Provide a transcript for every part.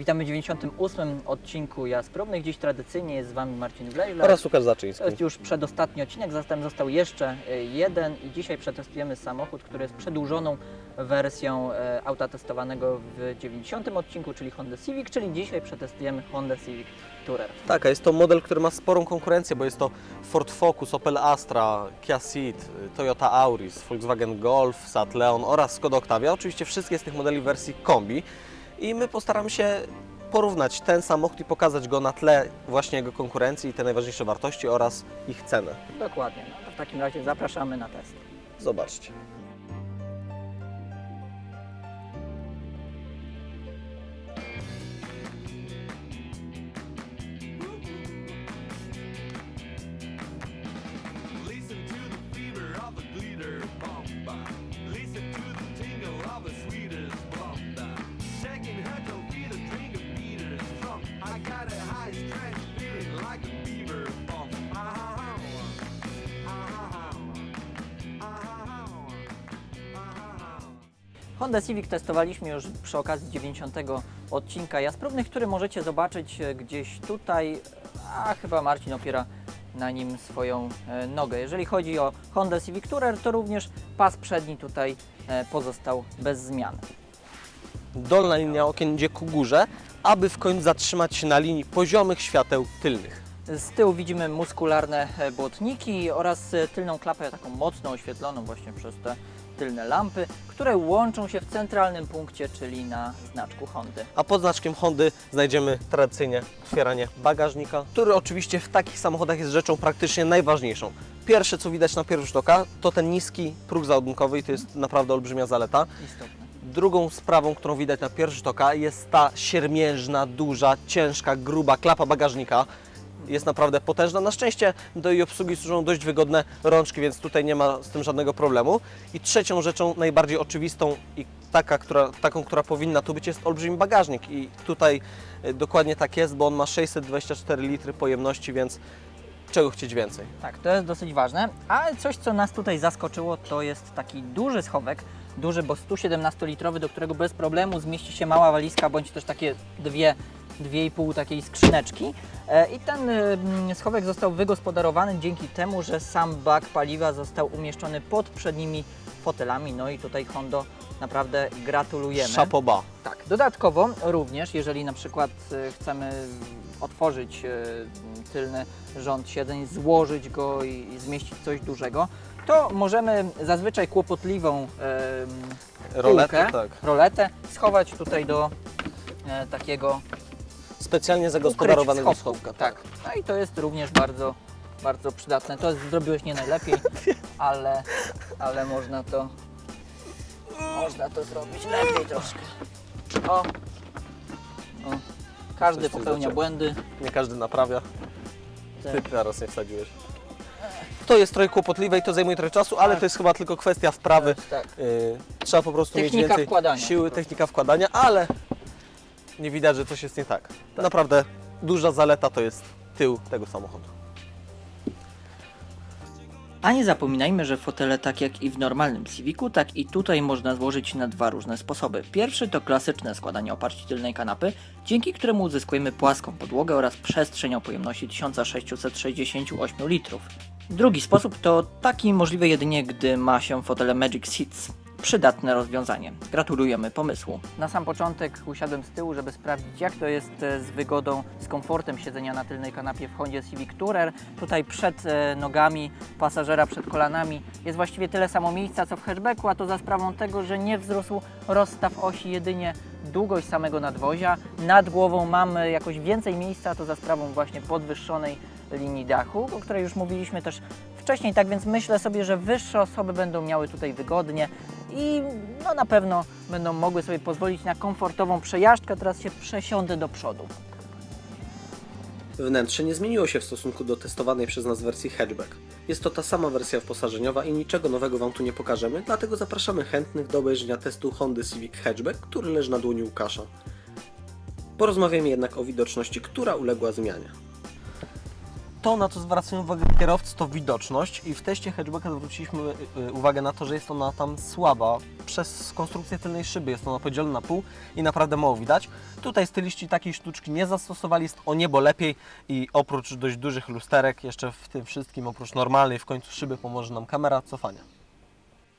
Witamy w 98 odcinku Jazd Próbnych. Dziś tradycyjnie jest z Wami Marcin Wlejler. Oraz Łukasz Zaczyński. To jest już przedostatni odcinek, zatem został jeszcze y, jeden i dzisiaj przetestujemy samochód, który jest przedłużoną wersją e, auta testowanego w 90 odcinku, czyli Honda Civic, czyli dzisiaj przetestujemy Honda Civic Tourer. Tak, a jest to model, który ma sporą konkurencję, bo jest to Ford Focus, Opel Astra, Kia Ceed, Toyota Auris, Volkswagen Golf, Seat Leon oraz Skoda Octavia. Oczywiście wszystkie z tych modeli w wersji kombi i my postaramy się porównać ten samochód i pokazać go na tle właśnie jego konkurencji i te najważniejsze wartości oraz ich cenę. Dokładnie. No to w takim razie zapraszamy na test. Zobaczcie. Honda Civic testowaliśmy już przy okazji 90 odcinka jazd próbnych, który możecie zobaczyć e, gdzieś tutaj, a chyba Marcin opiera na nim swoją e, nogę. Jeżeli chodzi o Honda Civic Tourer, to również pas przedni tutaj e, pozostał bez zmian. Dolna linia okien idzie ku górze, aby w końcu zatrzymać się na linii poziomych świateł tylnych. Z tyłu widzimy muskularne e, błotniki oraz e, tylną klapę taką mocno oświetloną właśnie przez te tylne lampy, które łączą się w centralnym punkcie, czyli na znaczku Hondy. A pod znaczkiem Hondy znajdziemy tradycyjnie otwieranie bagażnika, który oczywiście w takich samochodach jest rzeczą praktycznie najważniejszą. Pierwsze co widać na pierwszy rzut oka to ten niski próg załadunkowy i to jest naprawdę olbrzymia zaleta. Istotne. Drugą sprawą, którą widać na pierwszy rzut oka jest ta siermiężna, duża, ciężka, gruba klapa bagażnika. Jest naprawdę potężna. Na szczęście do jej obsługi służą dość wygodne rączki, więc tutaj nie ma z tym żadnego problemu. I trzecią rzeczą, najbardziej oczywistą i taka, która, taką, która powinna tu być, jest olbrzymi bagażnik. I tutaj y, dokładnie tak jest, bo on ma 624 litry pojemności, więc czego chcieć więcej. Tak, to jest dosyć ważne. A coś, co nas tutaj zaskoczyło, to jest taki duży schowek. Duży, bo 117-litrowy, do którego bez problemu zmieści się mała walizka, bądź też takie dwie, dwie i pół takiej skrzyneczki. E, I ten mm, schowek został wygospodarowany dzięki temu, że sam bak paliwa został umieszczony pod przednimi fotelami. No i tutaj Hondo naprawdę gratulujemy. Szapoba. Tak, dodatkowo również, jeżeli na przykład e, chcemy otworzyć e, tylny rząd siedzeń, złożyć go i, zmieścić coś dużego, to możemy zazwyczaj kłopotliwą e, Roletę, półkę, tak. roletę schować tutaj do e, takiego Specjalnie zagospodarowanego schowka. Tak, no i to jest również bardzo, bardzo przydatne. To zrobiłeś nie najlepiej, ale, ale można to można to zrobić lepiej troszkę. O, o. Każdy Coś tu popełnia zaczęło. błędy. Nie każdy naprawia. Tak. Ty teraz nie wsadziłeś. To jest trochę kłopotliwe i to zajmuje trochę czasu, ale Tak. to jest chyba tylko kwestia wprawy. Tak. Yy, trzeba po prostu Technika mieć więcej wkładania. siły, technika wkładania, ale nie widać, że coś jest nie tak. Naprawdę duża zaleta to jest tył tego samochodu. A nie zapominajmy, że fotele tak jak i w normalnym Civicu, tak i tutaj można złożyć na dwa różne sposoby. Pierwszy to klasyczne składanie oparci tylnej kanapy, dzięki któremu uzyskujemy płaską podłogę oraz przestrzeń o pojemności 1668 litrów. Drugi sposób to taki możliwy jedynie, gdy ma się fotele Magic Seats. Przydatne rozwiązanie. Gratulujemy pomysłu. Na sam początek usiadłem z tyłu, żeby sprawdzić jak to jest e, z wygodą, z komfortem siedzenia na tylnej kanapie w Hondzie Civic Tourer. Tutaj przed e, nogami pasażera, przed kolanami jest właściwie tyle samo miejsca co w hatchbacku, a to za sprawą tego, że nie wzrósł rozstaw osi, jedynie długość samego nadwozia. Nad głową mamy jakoś więcej miejsca, to za sprawą właśnie podwyższonej linii dachu, o której już mówiliśmy też wcześniej, tak więc myślę sobie, że wyższe osoby będą miały tutaj wygodnie i no na pewno będą mogły sobie pozwolić na komfortową przejażdżkę. Teraz się przesiądę do przodu. Wnętrze nie zmieniło się w stosunku do testowanej przez nas wersji hatchback. Jest to ta sama wersja wyposażeniowa i niczego nowego Wam tu nie pokażemy, dlatego zapraszamy chętnych do obejrzenia testu Hondy Civic Hatchback, który leży na dłoni Łukasza. Porozmawiamy jednak o widoczności, która uległa zmianie. To, na co zwracają uwagę kierowcy, to widoczność i w teście hatchbacka zwróciliśmy y, uwagę na to, że jest ona tam słaba przez konstrukcję tylnej szyby. Jest ona podzielona na pół i naprawdę mało widać. Tutaj styliści takiej sztuczki nie zastosowali, jest o niebo lepiej i oprócz dość dużych lusterek, jeszcze w tym wszystkim, oprócz normalnej w końcu szyby pomoże nam kamera cofania.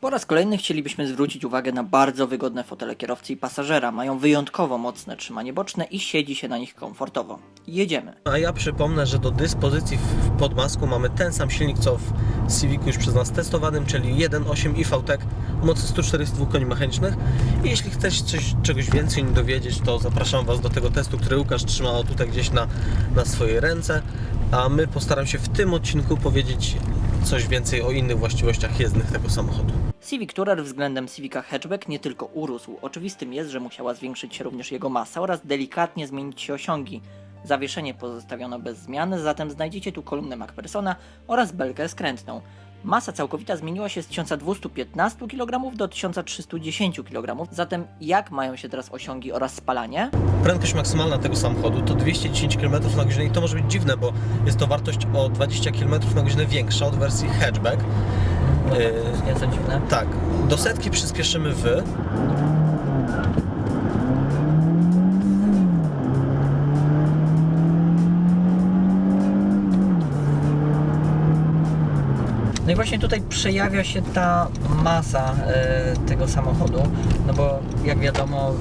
Po raz kolejny chcielibyśmy zwrócić uwagę na bardzo wygodne fotele kierowcy i pasażera. Mają wyjątkowo mocne trzymanie boczne i siedzi się na nich komfortowo. Jedziemy. A ja przypomnę, że do dyspozycji w podmasku mamy ten sam silnik co w Civicu już przez nas testowanym, czyli 1.8 IVTEC o mocy 142 koni mechanicznych. I jeśli chcesz coś, czegoś więcej dowiedzieć, to zapraszam Was do tego testu, który Łukasz trzyma tutaj gdzieś na, na swojej ręce. A my postaram się w tym odcinku powiedzieć coś więcej o innych właściwościach jezdnych tego samochodu. Civic Tourer względem Civica Hatchback nie tylko urósł, oczywistym jest, że musiała zwiększyć się również jego masa oraz delikatnie zmienić się osiągi. Zawieszenie pozostawiono bez zmiany, zatem znajdziecie tu kolumnę MacPhersona oraz belkę skrętną. Masa całkowita zmieniła się z 1215 kg do 1310 kg, zatem jak mają się teraz osiągi oraz spalanie? Prędkość maksymalna tego samochodu to 210 km na godzinę i to może być dziwne, bo jest to wartość o 20 km na godzinę większa od wersji hatchback. Yy, nieco dziwne. Tak, do setki przyspieszymy w. No i właśnie tutaj przejawia się ta masa e, tego samochodu, no bo jak wiadomo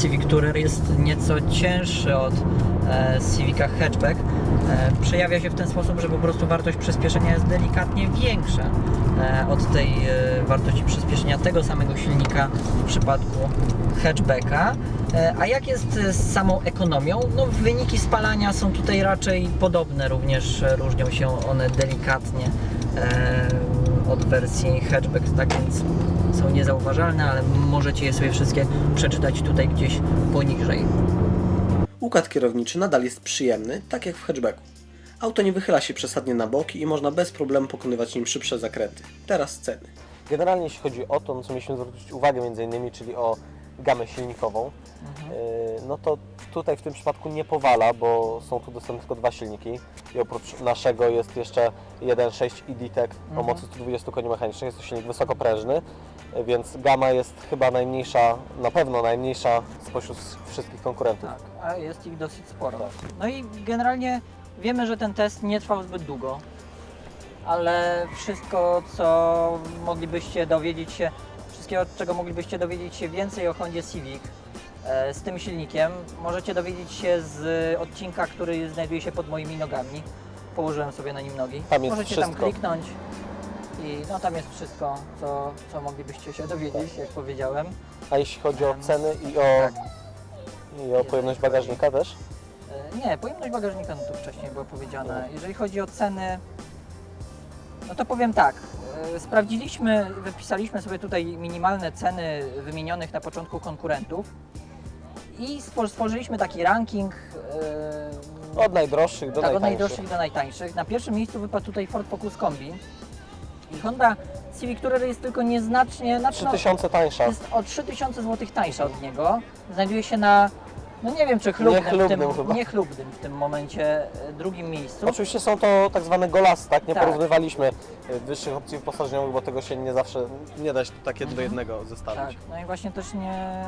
Civic Tourer jest nieco cięższy od e, Civica Hatchback. E, przejawia się w ten sposób, że po prostu wartość przyspieszenia jest delikatnie większa e, od tej wartości przyspieszenia tego samego silnika w przypadku hatchbacka. A jak jest z samą ekonomią? No wyniki spalania są tutaj raczej podobne, również różnią się one delikatnie od wersji hatchback, tak więc są niezauważalne, ale możecie je sobie wszystkie przeczytać tutaj gdzieś poniżej. Układ kierowniczy nadal jest przyjemny, tak jak w hatchbacku. Auto nie wychyla się przesadnie na boki i można bez problemu pokonywać nim szybsze zakręty. Teraz ceny. Generalnie jeśli chodzi o to, na co mieliśmy zwrócić uwagę między innymi, czyli o gamę silnikową, yy, no to tutaj w tym przypadku nie powala, bo są tu dostępne tylko dwa silniki i oprócz naszego jest jeszcze 1.6 ED-Tech o mocy 120 koni mechanicznych, jest to silnik wysokoprężny, więc gama jest chyba najmniejsza, na pewno najmniejsza spośród wszystkich konkurentów. Tak, a jest ich dosyć sporo. No i generalnie wiemy, że ten test nie trwał zbyt długo, ale wszystko, co moglibyście dowiedzieć się, wszystkiego, czego moglibyście dowiedzieć się więcej o Hondzie Civic e, z tym silnikiem, możecie dowiedzieć się z odcinka, który znajduje się pod moimi nogami. Położyłem sobie na nim nogi. Tam jest możecie tam wszystko. kliknąć i no tam jest wszystko, co, co moglibyście się dowiedzieć, jak powiedziałem. A jeśli chodzi o ceny i o, Tak. i o pojemność bagażnika też? E, Nie, pojemność bagażnika no to wcześniej było powiedziane. Jeżeli chodzi o ceny, no to powiem tak. e, Sprawdziliśmy, wypisaliśmy sobie tutaj minimalne ceny wymienionych na początku konkurentów i stwor- stworzyliśmy taki ranking e, Od najdroższych do tak, od najtańszych. najdroższych do najtańszych. Na pierwszym miejscu wypadł tutaj Ford Focus Kombi Honda Civic Tourer jest tylko nieznacznie, znaczy no, 3000 tańsza. jest o 3000 zł tańsza od niego. Znajduje się na, no nie wiem czy chlubnym, Niechlubnym w tym, chyba. niechlubnym w tym momencie e, drugim miejscu. Oczywiście są to tak zwane golasy, tak? Nie Tak. porównywaliśmy y, wyższych opcji wyposażeniowych, bo tego się nie zawsze nie da się takie do Mhm. jednego Tak, zestawić. no i właśnie też nie...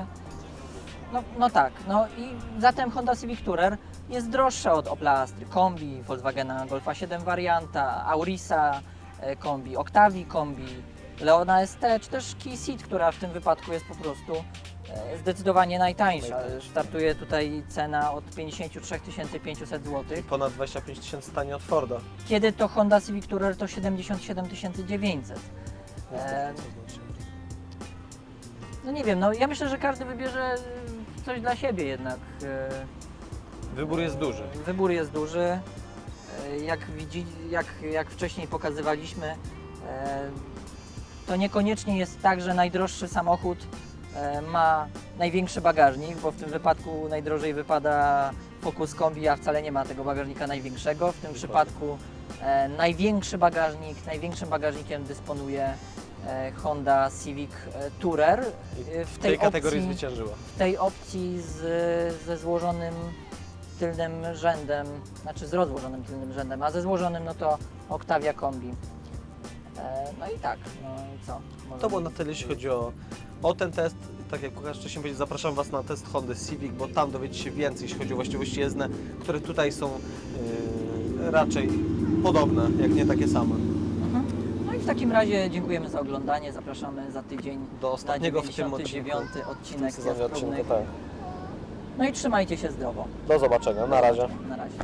No, no tak, no i zatem Honda Civic Tourer jest droższa od Opla Astry Kombi, Volkswagena Golfa 7 warianta, Aurisa e, Kombi, Octavii Kombi, Leona ST, czy też Kia Ceed, która w tym wypadku jest po prostu e, zdecydowanie najtańsza. Startuje tutaj cena od 53 500 zł. Ponad 25 tysięcy taniej od Forda. Kiedy to Honda Civic Tourer to 77 900. E, no nie wiem, no ja myślę, że każdy wybierze y, coś dla siebie jednak. E, Wybór jest duży. Wybór jest duży. Jak, widzi, jak, jak wcześniej pokazywaliśmy, e, to niekoniecznie jest tak, że najdroższy samochód e, ma największy bagażnik, bo w tym wypadku najdrożej wypada Focus Kombi, a wcale nie ma tego bagażnika największego. W tym przypadku e, największy bagażnik, największym bagażnikiem dysponuje Honda Civic Tourer. W tej kategorii opcji, zwyciężyła. w tej opcji z, ze złożonym tylnym rzędem, znaczy z rozłożonym tylnym rzędem, a ze złożonym no to Octavia Kombi. E, no i tak, no i co? Może To było na tyle, jeśli chodzi o, o ten test. Tak jak Łukasz wcześniej powiedział, zapraszam Was na test Hondy Civic, bo tam dowiecie się więcej, jeśli chodzi o właściwości jezdne, które tutaj są yy, raczej podobne, jak nie takie same. Mhm. No i w takim razie dziękujemy za oglądanie, zapraszamy za tydzień Do ostatniego w tym 99 odcinku. odcinek sezonie Jazd odcinka, Próbnych. tak. No i trzymajcie się zdrowo. Do zobaczenia, na razie. Na razie.